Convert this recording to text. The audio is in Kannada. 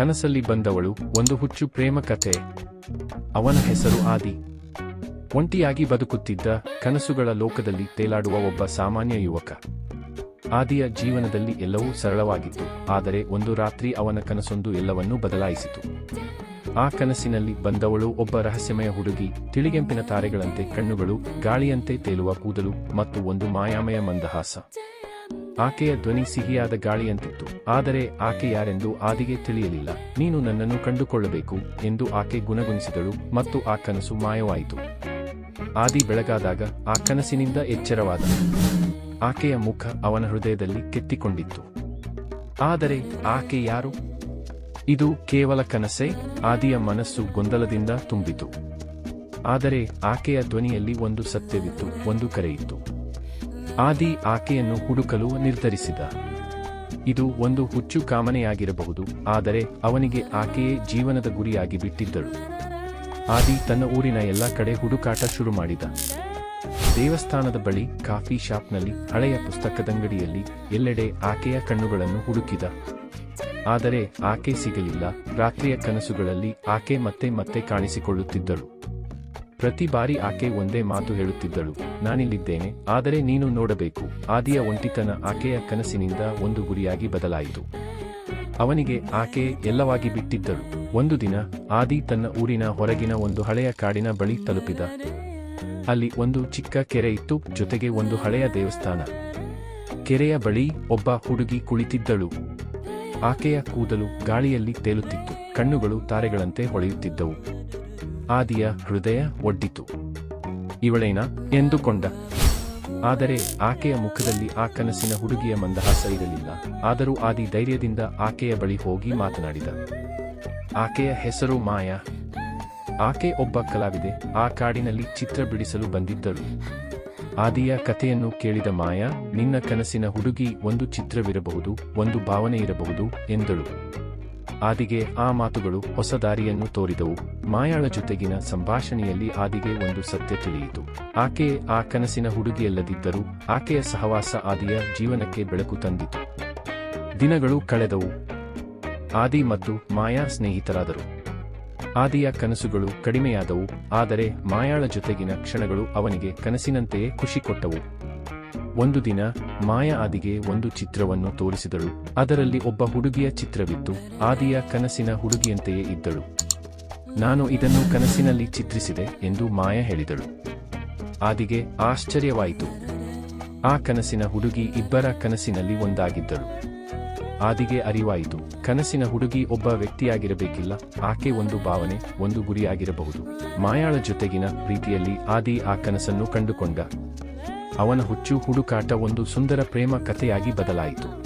ಕನಸಲ್ಲಿ ಬಂದವಳು ಒಂದು ಹುಚ್ಚು ಪ್ರೇಮ ಕಥೆ. ಅವನ ಹೆಸರು ಆದಿ. ಒಂಟಿಯಾಗಿ ಬದುಕುತ್ತಿದ್ದ ಕನಸುಗಳ ಲೋಕದಲ್ಲಿ ತೇಲಾಡುವ ಒಬ್ಬ ಸಾಮಾನ್ಯ ಯುವಕ. ಆದಿಯ ಜೀವನದಲ್ಲಿ ಎಲ್ಲವೂ ಸರಳವಾಗಿತ್ತು, ಆದರೆ ಒಂದು ರಾತ್ರಿ ಅವನ ಕನಸೊಂದು ಎಲ್ಲವನ್ನೂ ಬದಲಾಯಿಸಿತು. ಆ ಕನಸಿನಲ್ಲಿ ಬಂದವಳು ಒಬ್ಬ ರಹಸ್ಯಮಯ ಹುಡುಗಿ, ತಿಳಿಗೆಂಪಿನ ತಾರೆಗಳಂತೆ ಕಣ್ಣುಗಳು, ಗಾಳಿಯಂತೆ ತೇಲುವ ಕೂದಲು ಮತ್ತು ಒಂದು ಮಾಯಾಮಯ ಮಂದಹಾಸ. ಆಕೆಯ ಧ್ವನಿ ಸಿಹಿಯಾದ ಗಾಳಿಯಂತಿತ್ತು. ಆದರೆ ಆಕೆ ಯಾರೆಂದು ಆದಿಗೆ ತಿಳಿಯಲಿಲ್ಲ. ನೀನು ನನ್ನನ್ನು ಕಂಡುಕೊಳ್ಳಬೇಕು ಎಂದು ಆಕೆ ಗುಣಗುಣಿಸಿದಳು ಮತ್ತು ಆ ಕನಸು ಮಾಯವಾಯಿತು. ಆದಿ ಬೆಳಗಾದಾಗ ಆ ಕನಸಿನಿಂದ ಎಚ್ಚರವಾದ ಆಕೆಯ ಮುಖ ಅವನ ಹೃದಯದಲ್ಲಿ ಕೆತ್ತಿಕೊಂಡಿತ್ತು. ಆದರೆ ಆಕೆ ಯಾರು? ಇದು ಕೇವಲ ಕನಸೇ? ಆದಿಯ ಮನಸ್ಸು ಗೊಂದಲದಿಂದ ತುಂಬಿತು. ಆದರೆ ಆಕೆಯ ಧ್ವನಿಯಲ್ಲಿ ಒಂದು ಸತ್ಯವಿತ್ತು, ಒಂದು ಕರೆಯಿತ್ತು. ಆದಿ ಆಕೆಯನ್ನು ಹುಡುಕಲು ನಿರ್ಧರಿಸಿದ. ಇದು ಒಂದು ಹುಚ್ಚು ಕಾಮನೆಯಾಗಿರಬಹುದು, ಆದರೆ ಅವನಿಗೆ ಆಕೆಯೇ ಜೀವನದ ಗುರಿಯಾಗಿ ಬಿಟ್ಟಿದ್ದಳು. ಆದಿ ತನ್ನ ಊರಿನ ಎಲ್ಲ ಕಡೆ ಹುಡುಕಾಟ ಶುರು ಮಾಡಿದ. ದೇವಸ್ಥಾನದ ಬಳಿ ಕಾಫಿ ಶಾಪ್ನಲ್ಲಿ ಹಳೆಯ ಪುಸ್ತಕದಂಗಡಿಯಲ್ಲಿ ಎಲ್ಲೆಡೆ ಆಕೆಯ ಕಣ್ಣುಗಳನ್ನು ಹುಡುಕಿದ. ಆದರೆ ಆಕೆ ಸಿಗಲಿಲ್ಲ, ರಾತ್ರಿಯ ಕನಸುಗಳಲ್ಲಿ ಆಕೆ ಮತ್ತೆ ಮತ್ತೆ ಕಾಣಿಸಿಕೊಳ್ಳುತ್ತಿದ್ದಳು. ಪ್ರತಿ ಬಾರಿ ಆಕೆ ಒಂದೇ ಮಾತು ಹೇಳುತ್ತಿದ್ದಳು. ನಾನಿಲ್ಲಿದ್ದೇನೆ, ಆದರೆ ನೀನು ನೋಡಬೇಕು. ಆದಿಯ ಒಂಟಿತನ ಆಕೆಯ ಕನಸಿನಿಂದ ಒಂದು ಗುರಿಯಾಗಿ ಬದಲಾಯಿತು. ಅವನಿಗೆ ಆಕೆ ಎಲ್ಲವಾಗಿ ಬಿಟ್ಟಿದ್ದಳು. ಒಂದು ದಿನ ಆದಿ ತನ್ನ ಊರಿನ ಹೊರಗಿನ ಒಂದು ಹಳೆಯ ಕಾಡಿನ ಬಳಿ ತಲುಪಿದ. ಅಲ್ಲಿ ಒಂದು ಚಿಕ್ಕ ಕೆರೆ ಇತ್ತು, ಜೊತೆಗೆ ಒಂದು ಹಳೆಯ ದೇವಸ್ಥಾನ. ಕೆರೆಯ ಬಳಿ ಒಬ್ಬ ಹುಡುಗಿ ಕುಳಿತಿದ್ದಳು. ಆಕೆಯ ಕೂದಲು ಗಾಳಿಯಲ್ಲಿ ತೇಲುತ್ತಿತ್ತು. ಕಣ್ಣುಗಳು ತಾರೆಗಳಂತೆ ಹೊಳೆಯುತ್ತಿದ್ದವು. ಆದಿಯ ಹೃದಯ ಒಡ್ಡಿತು. ಇವಳೇನ? ಎಂದುಕೊಂಡ. ಆದರೆ ಆಕೆಯ ಮುಖದಲ್ಲಿ ಆ ಕನಸಿನ ಹುಡುಗಿಯ ಮಂದಹಾಸ ಇರಲಿಲ್ಲ. ಆದರೂ ಆದಿ ಧೈರ್ಯದಿಂದ ಆಕೆಯ ಬಳಿ ಹೋಗಿ ಮಾತನಾಡಿದ. ಆಕೆಯ ಹೆಸರು ಮಾಯಾ. ಆಕೆ ಒಬ್ಬ ಕಲಾವಿದೆ. ಆ ಕಾಡಿನಲ್ಲಿ ಚಿತ್ರ ಬಿಡಿಸಲು ಬಂದಿದ್ದಳು ಆದಿಯ ಕಥೆಯನ್ನು ಕೇಳಿದ ಮಾಯಾ, ನಿನ್ನ ಕನಸಿನ ಹುಡುಗಿ ಒಂದು ಚಿತ್ರವಿರಬಹುದು, ಒಂದು ಭಾವನೆ ಇರಬಹುದು, ಎಂದಳು. ಆದಿಗೆ ಆ ಮಾತುಗಳು ಹೊಸ ದಾರಿಯನ್ನು ತೋರಿದವು. ಮಾಯಾಳ ಜೊತೆಗಿನ ಸಂಭಾಷಣೆಯಲ್ಲಿ ಆದಿಗೆ ಒಂದು ಸತ್ಯ ತಿಳಿಯಿತು. ಆಕೆ ಆ ಕನಸಿನ ಹುಡುಗಿಯಲ್ಲದಿದ್ದರೂ ಆಕೆಯ ಸಹವಾಸ ಆದಿಯ ಜೀವನಕ್ಕೆ ಬೆಳಕು ತಂದಿತು. ದಿನಗಳು ಕಳೆದವು. ಆದಿ ಮತ್ತು ಮಾಯಾ ಸ್ನೇಹಿತರಾದರು. ಆದಿಯ ಕನಸುಗಳು ಕಡಿಮೆಯಾದವು, ಆದರೆ ಮಾಯಾಳ ಜೊತೆಗಿನ ಕ್ಷಣಗಳು ಅವನಿಗೆ ಕನಸಿನಂತೆಯೇ ಖುಷಿ ಕೊಟ್ಟವು. ಒಂದು ದಿನ ಮಾಯಾ ಆದಿಗೆ ಒಂದು ಚಿತ್ರವನ್ನು ತೋರಿಸಿದಳು. ಅದರಲ್ಲಿ ಒಬ್ಬ ಹುಡುಗಿಯ ಚಿತ್ರವಿತ್ತು. ಆದಿಯ ಕನಸಿನ ಹುಡುಗಿಯಂತೆಯೇ ಇದ್ದಳು. ನಾನು ಇದನ್ನು ಕನಸಿನಲ್ಲಿ ಚಿತ್ರಿಸಿದೆ ಎಂದು ಮಾಯಾ ಹೇಳಿದಳು. ಆದಿಗೆ ಆಶ್ಚರ್ಯವಾಯಿತು. ಆ ಕನಸಿನ ಹುಡುಗಿ ಇಬ್ಬರ ಕನಸಿನಲ್ಲಿ ಒಂದಾಗಿದ್ದಳು. ಆದಿಗೆ ಅರಿವಾಯಿತು. ಕನಸಿನ ಹುಡುಗಿ ಒಬ್ಬ ವ್ಯಕ್ತಿಯಾಗಿರಬೇಕಿಲ್ಲ. ಆಕೆ ಒಂದು ಭಾವನೆ, ಒಂದು ಗುರಿಯಾಗಿರಬಹುದು. ಮಾಯಾಳ ಜೊತೆಗಿನ ಪ್ರೀತಿಯಲ್ಲಿ ಆದಿ ಆ ಕನಸನ್ನು ಕಂಡುಕೊಂಡ. ಅವನ ಹುಚ್ಚು ಹುಡುಕಾಟ ಒಂದು ಸುಂದರ ಪ್ರೇಮ ಕಥೆಯಾಗಿ ಬದಲಾಯಿತು.